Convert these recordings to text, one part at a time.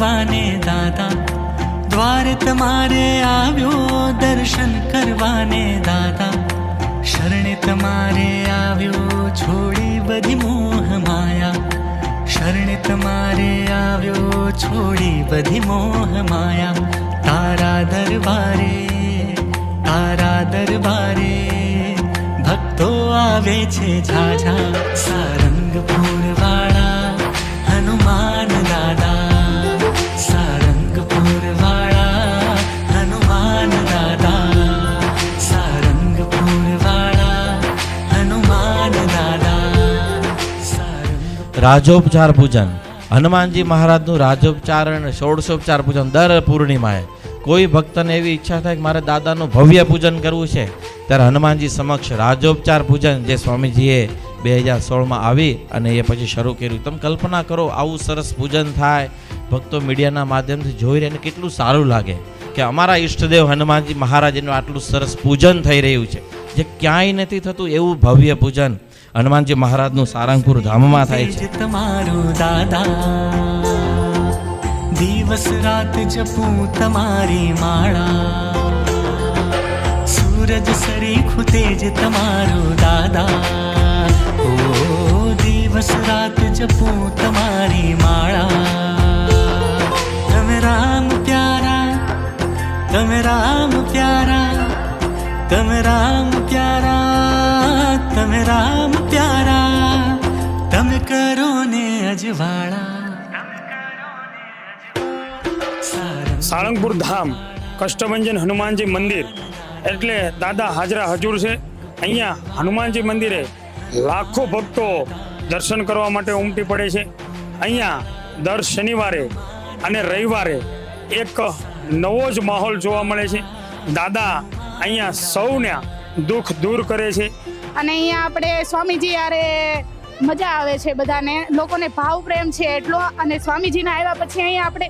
કરવાને દાદા. દ્વાર તમારે આવ્યો દર્શન કરવાને દાદા. શરણે તમારે આવ્યો છોડી બધી મોહ માયા. શરણે તમારે આવ્યો છોડી બધી મોહ માયા. તારા દરબારે તારા દરબારે ભક્તો આવે છે ઝાઝા. સારંગપુર રાજોપચાર પૂજન. હનુમાનજી મહારાજનું રાજોપચાર અને ષોડશોપચાર પૂજન દર પૂર્ણિમાએ. કોઈ ભક્તને એવી ઈચ્છા થાય કે મારે દાદાનું ભવ્ય પૂજન કરવું છે, ત્યારે હનુમાનજી સમક્ષ રાજોપચાર પૂજન, જે સ્વામીજીએ બે હજાર સોળમાં આવી અને એ પછી શરૂ કર્યું. તમે કલ્પના કરો, આવું સરસ પૂજન થાય. ભક્તો મીડિયાના માધ્યમથી જોઈ રહીને કેટલું સારું લાગે કે અમારા ઈષ્ટદેવ હનુમાનજી મહારાજનું આટલું સરસ પૂજન થઈ રહ્યું છે. જે ક્યાંય નથી થતું એવું ભવ્ય પૂજન. હનુમાનજી મહારાજનું સારંગપુર ધામમાં થાય છે. તમારું દાદા, દિવસ રાત જપું તમારી માળા. સૂરજ સરીખું તેજ તમારું દાદા. ઓ, દિવસ રાત જપું તમારી માળા. તમે રામ પ્યારા, તમે રામ પ્યારા, તમે રામ પ્યારા. તમે રામ પ્યારા, તમે કરો ને અજવાળા. સાળંગપુર ધામ, કષ્ટભંજન હનુમાનજી મંદિર. એટલે દાદા હાજરા હજુર છે, અહીંયા હનુમાનજી મંદિરે લાખો ભક્તો દર્શન કરવા માટે ઉમટી પડે છે. અહીંયા દર શનિવારે અને રવિવારે એક નવો જ માહોલ જોવા મળે છે. દાદા અહીંયા સૌને દુઃખ દૂર કરે છે. અને અહીંયા આપણે સ્વામીજી યારે મજા આવે છે બધાને. લોકોને ભાવ પ્રેમ છે એટલો. અને સ્વામીજીના આવ્યા પછી અહીંયા આપણે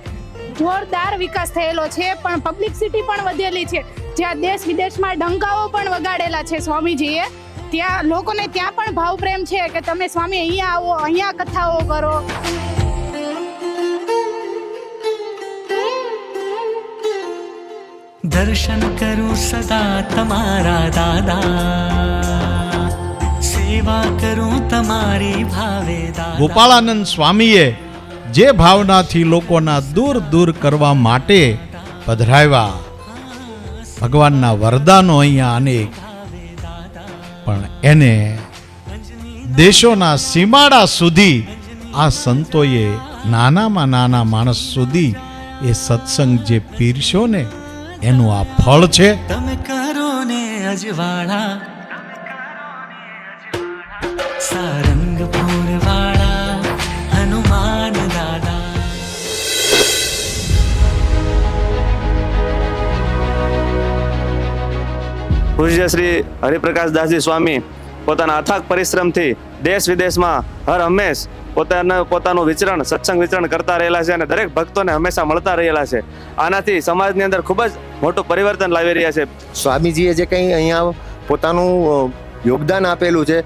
જોરદાર વિકાસ થયેલો છે. પણ પબ્લિસિટી પણ વધેલી છે. જ્યાં દેશ વિદેશમાં ડંકાઓ પણ વગાડેલા છે સ્વામીજીએ. ત્યાં લોકોને ત્યાં પણ ભાવ પ્રેમ છે કે તમે સ્વામી અહીંયા આવો, અહીંયા કથાઓ કરો. દર્શન કરું સદા તમારા દાદા. સેવા કરું તમારી ભાવે ગોપાળાનંદ સ્વામીએ જે ભાવનાથી લોકોના દૂર દૂર કરવા માટે પધરાવ્યા. ભગવાનના વરદાનો અહીંયા અનેક. પણ એને દેશોના સીમાડા સુધી આ સંતોએ નાનામાં નાના માણસ સુધી એ સત્સંગ જે પીરશો ને એનું આ ફળ છે. તમે કરો ને અજવાળા. પૂજ્ય શ્રી હરિપ્રકાશ દાસજી સ્વામી પોતાના અથાગ પરિશ્રમથી દેશ વિદેશમાં હર હંમેશ પોતાના પોતાનું વિચરણ સત્સંગ વિચરણ કરતા રહેલા છે અને દરેક ભક્તોને હંમેશા મળતા રહેલા છે. આનાથી સમાજની અંદર ખૂબ જ મોટું પરિવર્તન લાવી રહ્યા છે. સ્વામીજીએ જે કંઈ અહીંયા પોતાનું યોગદાન આપેલું છે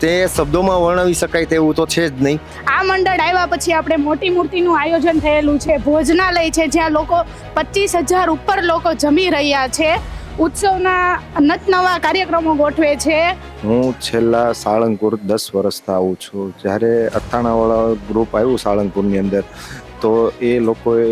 તે શબ્દોમાં વર્ણવી શકાય તેવું તો છે જ નહીં. આ મંડળ આવ્યા પછી આપણે મોટી મૂર્તિનું આયોજન થયેલું છે. ભોજનાલય છે જ્યાં લોકો પચીસ હજાર ઉપર લોકો જમી રહ્યા છે. ઉત્સવના નત નવા કાર્યક્રમો ગોઠવે છે. હું છેલ્લા સાળંગપુર દસ વર્ષથી આવું છું. જ્યારે અથાણાવાળા ગ્રુપ આવ્યું સાળંગપુરની અંદર તો એ લોકોએ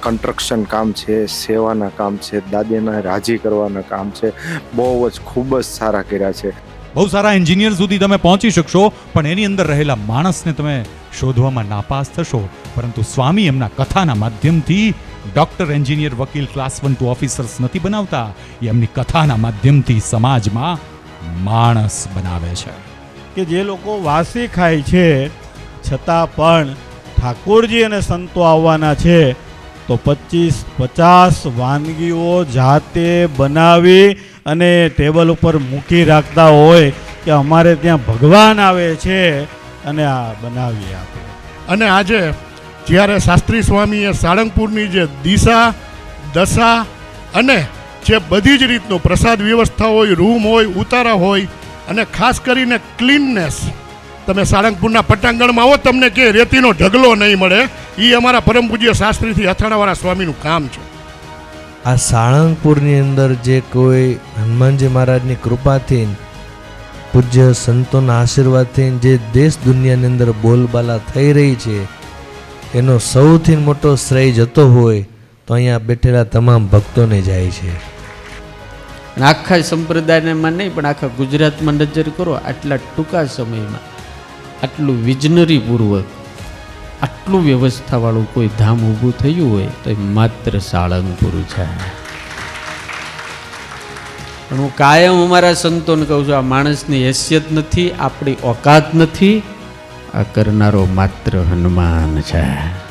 કન્સ્ટ્રક્શન કામ છે સેવાના કામ છે દાદીના રાજી કરવાના કામ છે. બહુ જ ખૂબ જ સારા કર્યા છે. બહુ સારા એન્જિનિયર સુધી તમે પહોંચી શકશો, પણ એની અંદર રહેલા માણસને તમે શોધવામાં નાપાસ થશો. પરંતુ સ્વામી એમના કથાના માધ્યમથી ડોક્ટર, એન્જિનિયર, વકીલ, ક્લાસ વન ટુ ઓફિસર્સ નથી બનાવતા. એ એમની કથાના માધ્યમથી સમાજમાં માણસ બનાવે છે. કે જે લોકો વાસી ખાય છે, છતાં પણ ઠાકોરજી અને સંતો આવવાના છે, તો પચીસ પચાસ વાનગીઓ જાતે બનાવી અને ટેબલ ઉપર મૂકી રાખતા હોય કે અમારે ત્યાં ભગવાન આવે છે અને આ બનાવી આપે અને આજે જ્યારે શાસ્ત્રી સ્વામીએ સાળંગપુરની જે દિશા, દશા અને જે બધી જ રીતનું પ્રસાદ વ્યવસ્થા હોય, રૂમ હોય, ઉતારા હોય અને ખાસ કરીને ક્લીનનેસ, તમે સાળંગપુરના પટાંગણમાં આવો, તમને કે રેતીનો ઢગલો નહીં મળે. એ અમારા પરમ પૂજ્ય શાસ્ત્રીથી અથાણાવાળા સ્વામીનું કામ છે. આ સાળંગપુરની અંદર જે કોઈ હનુમાનજી મહારાજની કૃપાથી, પૂજ્ય સંતોના આશીર્વાદથી જે દેશ દુનિયાની અંદર બોલબાલા થઈ રહી છે, એનો સૌથી મોટો શ્રેય જતો હોય, તો અહીંયા બેઠેલા તમામ ભક્તોને જાય છે. આખા સંપ્રદાયમાં નહીં, પણ આખા ગુજરાતમાં નજર કરો, આટલા ટૂંકા સમયમાં, આટલું વિજનરી પૂર્વક આટલું વ્યવસ્થાવાળું કોઈ ધામ ઊભું થયું હોય તો એ માત્ર સાળંગપુર છે. પણ હું કાયમ અમારા સંતોને કહું છું, આ માણસની હેસિયત નથી, આપણી ઓકાત નથી, આ કરનારો માત્ર હનુમાન છે.